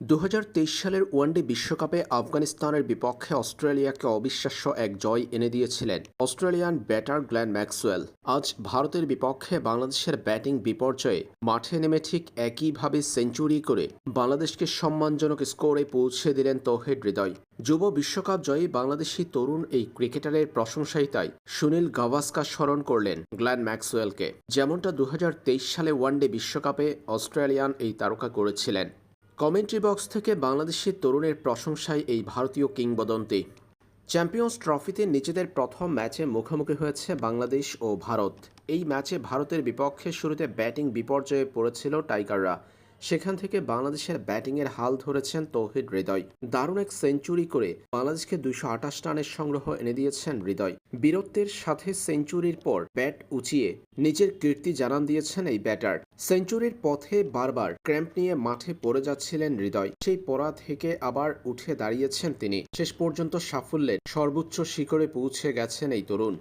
দু হাজার তেইশ সালের ওয়ানডে বিশ্বকাপে আফগানিস্তানের বিপক্ষে অস্ট্রেলিয়াকে অবিশ্বাস্য এক জয় এনে দিয়েছিলেন অস্ট্রেলিয়ান ব্যাটার গ্ল্যান ম্যাক্সওয়েল। আজ ভারতের বিপক্ষে বাংলাদেশের ব্যাটিং বিপর্যয়ে মাঠে নেমে ঠিক একইভাবে সেঞ্চুরি করে বাংলাদেশকে সম্মানজনক স্কোরে পৌঁছে দিলেন তৌহিদ হৃদয়। যুব বিশ্বকাপ জয়ী বাংলাদেশি তরুণ এই ক্রিকেটারের প্রশংসাই তাই সুনীল গাভাস্কার স্মরণ করলেন গ্ল্যান ম্যাক্সওয়েলকে। যেমনটা দুহাজার তেইশ সালে ওয়ানডে বিশ্বকাপে অস্ট্রেলিয়ান এই তারকা করেছিলেন। কমেন্ট্রি বক্স থেকে বাংলাদেশের তরুণের প্রশংসায় এই ভারতীয় কিংবদন্তি। চ্যাম্পিয়ন্স ট্রফিতে নিজেদের প্রথম ম্যাচে মুখোমুখি হয়েছে বাংলাদেশ ও ভারত। এই ম্যাচে ভারতের বিপক্ষে শুরুতে ব্যাটিং বিপর্যয়ে পড়েছিল টাইগাররা। সেখান থেকে বাংলাদেশের ব্যাটিংয়ের হাল ধরেছেন তৌহিদ হৃদয়। দারুণ এক সেঞ্চুরি করে বাংলাদেশকে দুশো আঠাশ রানের সংগ্রহ এনে দিয়েছেন হৃদয়। বীরত্বের সাথে সেঞ্চুরির পর ব্যাট উঁচিয়ে নিজের কীর্তি জানান দিয়েছেন এই ব্যাটার। সেঞ্চুরির পথে বারবার ক্র্যাম্প নিয়ে মাঠে পড়ে যাচ্ছিলেন হৃদয়। সেই পড়া থেকে আবার উঠে দাঁড়িয়েছেন তিনি। শেষ পর্যন্ত সাফল্যের সর্বোচ্চ শিখরে পৌঁছে গেছেন এই তরুণ।